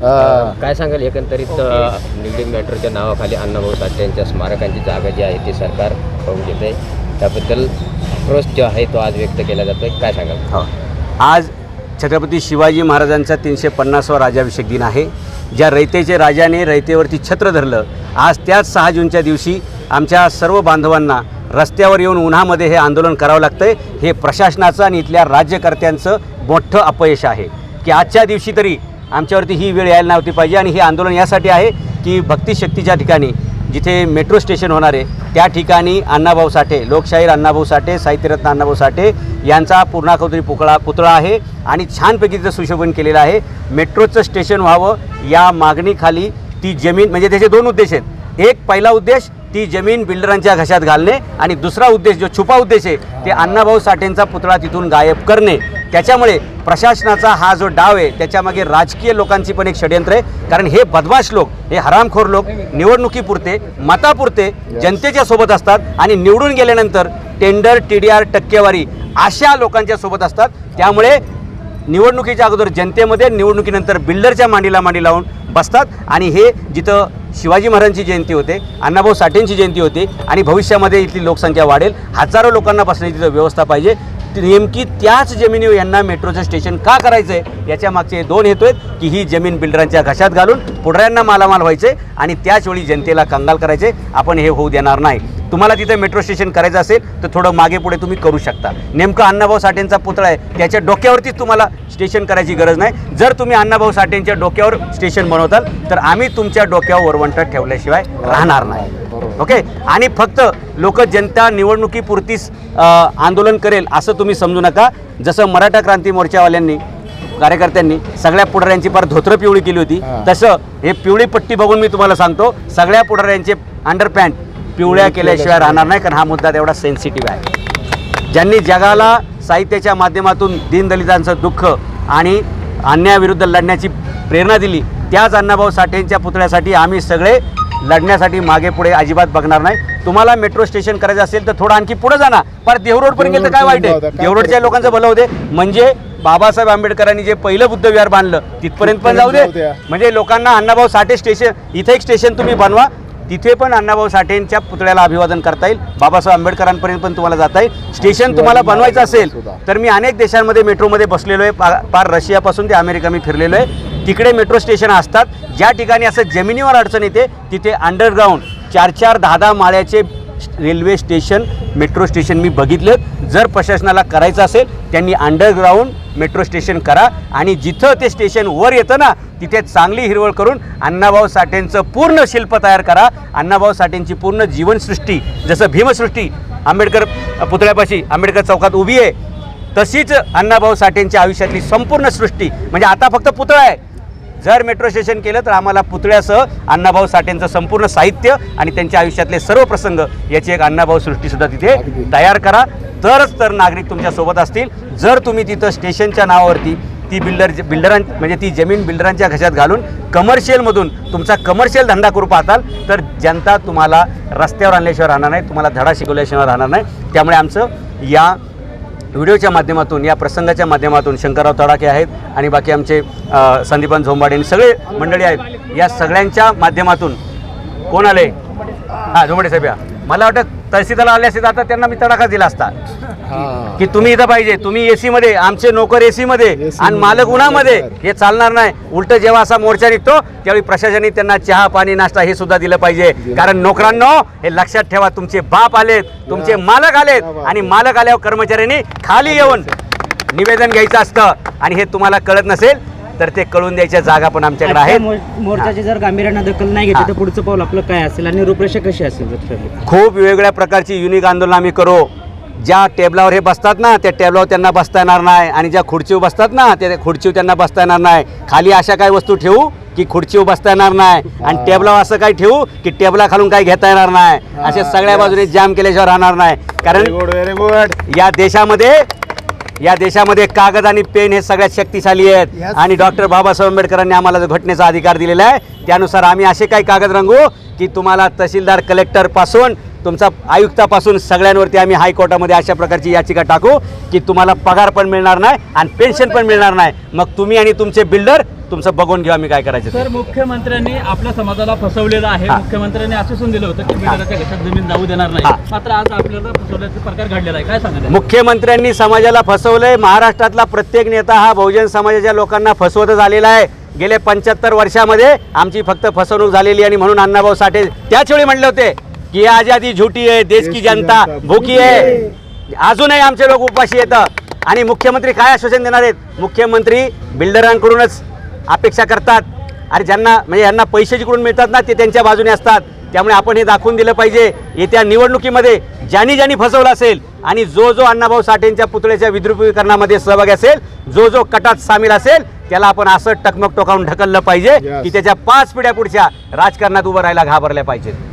काय सांगाल एकंदरीत निगडी मेट्रोच्या नावाखाली अण्णाभाऊ साठे यांच्या स्मारकांची जागा जी आहे ती सरकार पाहून घेते. त्याबद्दल आक्रोश जो आहे तो आज व्यक्त केला जातोय. काय सांगाल? हो. आज छत्रपती शिवाजी महाराजांचा तीनशे पन्नासवा राजाभिषेक दिन आहे. ज्या रयतेचे राजाने रयतेवरती छत्र धरलं आज त्याच सहा जूनच्या दिवशी आमच्या सर्व बांधवांना रस्त्यावर येऊन उन्हामध्ये हे आंदोलन करावं लागतं आहे हे प्रशासनाचं आणि इथल्या राज्यकर्त्यांचं मोठं अपयश आहे. की आजच्या दिवशी तरी आमच्यावरती ही वेळ यायला नव्हती पाहिजे आणि हे आंदोलन यासाठी आहे की भक्तिशक्तीच्या ठिकाणी जिथे मेट्रो स्टेशन होणार आहे त्या ठिकाणी अण्णाभाऊ साठे लोकशाहीर अण्णाभाऊ साठे साहित्यरत्न अण्णाभाऊ साठे यांचा पूर्णाकौतरी पुकळा पुतळा आहे आणि छानपैकी तिचं सुशोभन केलेलं आहे. मेट्रोचं स्टेशन व्हावं या मागणीखाली ती जमीन म्हणजे त्याचे दोन उद्देश आहेत. एक पहिला उद्देश ती जमीन बिल्डरांच्या घशात घालणे आणि दुसरा उद्देश जो छुपा उद्देश आहे ते अण्णाभाऊ साठेंचा पुतळा तिथून गायब करणे. त्याच्यामुळे प्रशासनाचा हा जो डाव आहे त्याच्यामागे राजकीय लोकांची पण एक षडयंत्र आहे. कारण हे बदमाश लोक हे हरामखोर लोक निवडणुकीपुरते मतापुरते जनतेच्या सोबत असतात आणि निवडून गेल्यानंतर टेंडर टी डी आर टक्केवारी अशा लोकांच्या सोबत असतात. त्यामुळे निवडणुकीच्या अगोदर जनतेमध्ये निवडणुकीनंतर बिल्डरच्या मांडीला मांडी लावून बसतात. आणि हे जिथं शिवाजी महाराजांची जयंती होते अण्णाभाऊ साठेंची जयंती होते आणि भविष्यामध्ये इथली लोकसंख्या वाढेल. हजारो लोकांना बसण्याची तिथं व्यवस्था पाहिजे. नेमकी त्याच जमिनीवर यांना मेट्रोचं स्टेशन का करायचं आहे याच्या मागचे दोन हेतू आहेत की ही जमीन बिल्डरांच्या घशात घालून पुढऱ्यांना मालामाल व्हायचे आणि त्याचवेळी जनतेला कंगाल करायचे आपण हे होऊ देणार नाही. तुम्हाला तिथे मेट्रो स्टेशन करायचं असेल तर थोडं मागे पुढे तुम्ही करू शकता. नेमकं अण्णाभाऊ साठेंचा पुतळा आहे त्याच्या डोक्यावरतीच तुम्हाला स्टेशन करायची गरज नाही. जर तुम्ही अण्णाभाऊ साठेंच्या डोक्यावर स्टेशन बनवताल तर आम्ही तुमच्या डोक्यावर वरवंट ठेवल्याशिवाय राहणार नाही. ओके? आणि फक्त लोक जनता निवडणुकीपुरतीच आंदोलन करेल असं तुम्ही समजू नका. जसं मराठा क्रांती मोर्चावाल्यांनी कार्यकर्त्यांनी सगळ्या पुढाऱ्यांची फार धोत्रं पिवळी केली होती. तसं हे पिवळी पट्टी बघून मी तुम्हाला सांगतो सगळ्या पुढाऱ्यांचे अंडरपॅन्ट पिवळ्या केल्याशिवाय राहणार नाही कारण हा मुद्दा तेवढा सेन्सिटिव्ह आहे. ज्यांनी जगाला साहित्याच्या माध्यमातून दीनदलितांचं दुःख आणि अन्यायाविरुद्ध लढण्याची प्रेरणा दिली त्याच अण्णाभाऊ साठेंच्या पुतळ्यासाठी आम्ही सगळे लढण्यासाठी मागे पुढे अजिबात बघणार नाही. तुम्हाला मेट्रो स्टेशन करायचं असेल तर थोडं आणखी पुढे जाणार. पर देहरोडपर्यंत गेलं तर काय वाईट आहे? देहरोडच्या लोकांचं भलं होते म्हणजे बाबासाहेब आंबेडकरांनी जे पहिलं बुद्ध विहार बांधलं तिथपर्यंत पण जाऊ दे. म्हणजे लोकांना अण्णाभाऊ साठे स्टेशन इथे एक स्टेशन तुम्ही बनवा. तिथे पण अण्णाभाऊ साठेंच्या पुतळ्याला अभिवादन करता येईल. बाबासाहेब आंबेडकरांपर्यंत पण तुम्हाला जाता येईल. स्टेशन तुम्हाला बनवायचं असेल तर मी अनेक देशांमध्ये मेट्रोमध्ये बसलेलो आहे. पा- पार रशियापासून ते अमेरिका मी फिरलेलो आहे. तिकडे मेट्रो स्टेशन असतात. ज्या ठिकाणी असं जमिनीवर अडचण येते तिथे अंडरग्राऊंड चार चार दहा दहा माळ्याचे रेल्वे स्टेशन मेट्रो स्टेशन मी बघितलं. जर प्रशासनाला करायचं असेल त्यांनी अंडरग्राऊंड मेट्रो स्टेशन करा आणि जिथं ते स्टेशन वर येतं ना तिथे चांगली हिरवळ करून अण्णाभाऊ साठेंचं पूर्ण शिल्प तयार करा. अण्णाभाऊ साठेंची पूर्ण जीवनसृष्टी जसं भीमसृष्टी आंबेडकर पुतळ्यापाशी आंबेडकर चौकात उभी आहे तशीच अण्णाभाऊ साठेंच्या आयुष्यातली संपूर्ण सृष्टी. म्हणजे आता फक्त पुतळा आहे. जर मेट्रो स्टेशन केलं तर आम्हाला पुतळ्यासह अण्णाभाऊ साठेंचं संपूर्ण साहित्य आणि त्यांच्या आयुष्यातले सर्व प्रसंग याची एक अण्णाभाऊ सृष्टीसुद्धा तिथे. तयार करा. तरच तर नागरिक तुमच्यासोबत असतील. जर तुम्ही तिथं स्टेशनच्या नावावरती ती बिल्डर बिल्डरां म्हणजे ती जमीन बिल्डरांच्या घशात घालून कमर्शियलमधून तुमचा कमर्शियल धंदा करू पाहताल तर जनता तुम्हाला रस्त्यावर आणल्याशिवाय राहणार नाही तुम्हाला धडा शिकवल्याशिवाय राहणार नाही. त्यामुळे आमचं या व्हिडिओच्या माध्यमातून या प्रसंगाच्या माध्यमातून शंकरराव तडाखे आहेत आणि बाकी आमचे संदीपान झोंबाडे आणि सगळे मंडळी आहेत. या सगळ्यांच्या माध्यमातून कोण आले? हां झोंबाडे साहेब या. मला वाटतं तहसीलदार आले असते आता त्यांना मी तडाखा दिला असता. की तुम्ही इथं पाहिजे तुम्ही एसी मध्ये आमचे नोकर एसी मध्ये आणि मालक उन्हामध्ये. हे चालणार नाही. उलट जेव्हा असा मोर्चा निघतो त्यावेळी प्रशासनाने त्यांना चहा पाणी नाश्ता हे सुद्धा दिलं पाहिजे. कारण नोकरांनो हे लक्षात ठेवा तुमचे बाप आलेत तुमचे मालक आलेत. आणि मालक आल्यावर कर्मचाऱ्यांनी खाली येऊन. निवेदन घ्यायचं असतं. आणि हे तुम्हाला कळत नसेल तर ते कळून द्यायच्या जागा पण आमच्याकडे आहेत. मोर्चाची जर गांभीर्यानं दखल नाही घेतली तर पुढचं पाऊल आपलं काय असेल आणि रूपरेषा कशी असेल? खूप वेगवेगळ्या प्रकारची युनिक आंदोलन आम्ही करू. ज्या टेबलावर हे बसतात ना त्या टेबलावर त्यांना बसता येणार नाही आणि ज्या खुर्चीवर बसतात ना त्या खुर्चीवर त्यांना बसता येणार नाही. खाली अशा काय वस्तू ठेवू की खुर्चीवर बसता येणार नाही. आणि टेबलावर असं काय ठेवू की टेबला खालून काय घेता येणार नाही. असे सगळ्या बाजूने जाम केल्याशिवाय राहणार नाही. कारण या देशामध्ये या देशामध्ये कागद आणि पेन हे सगळ्यात शक्तिशाली आहेत. आणि डॉक्टर बाबासाहेब आंबेडकरांनी आम्हाला जो घटनेचा अधिकार दिलेला आहे त्यानुसार आम्ही असे काही कागद रंगू की तुम्हाला तहसीलदार कलेक्टरपासून तुमचा आयुक्तापासून सगळ्यांवरती आम्ही हायकोर्टामध्ये अशा प्रकारची याचिका टाकू की तुम्हाला पगार पण मिळणार नाही आणि पेन्शन पण मिळणार नाही. मग तुम्ही आणि तुमचे बिल्डर तुमचं बघून घेऊ आम्ही काय करायचं. तर मुख्यमंत्र्यांनी आपल्या समाजाला फसवलेलं आहे. मुख्यमंत्र्यांनी आश्वासन दिलं होतं की बिल्डराच्या घशात जमीन जाऊ देणार नाही. मात्र आज आपल्याला फसवल्याचा प्रकार घडलेला आहे. काय सांगा मुख्यमंत्र्यांनी समाजाला फसवलंय. महाराष्ट्रातला प्रत्येक नेता हा बहुजन समाजाच्या लोकांना फसवतच आलेला आहे. गेले पंच्याहत्तर वर्षामध्ये आमची फक्त फसवणूक झालेली आणि म्हणून अण्णाभाऊ साठे त्याच वेळी म्हणले होते की आजादी झुटी आहे देश की जनता भूकी आहे. अजूनही आमचे लोक उपाशी येतं. आणि मुख्यमंत्री काय आश्वासन देणार आहेत? मुख्यमंत्री बिल्डरांकडूनच अपेक्षा करतात. अरे ज्यांना म्हणजे यांना पैसे जिकडून मिळतात ना ते त्यांच्या बाजूने असतात. त्यामुळे आपण हे दाखवून दिलं पाहिजे येत्या निवडणुकीमध्ये ज्यांनी ज्यांनी फसवलं असेल आणि जो जो अण्णाभाऊ साठेंच्या पुतळ्याच्या विद्रुपीकरणामध्ये सहभागी असेल जो जो कटात सामील असेल त्याला आपण असं टकमक टोकावून ढकललं पाहिजे की त्याच्या पाच पिढ्या पुढच्या राजकारणात उभं राहायला घाबरल्या पाहिजेत.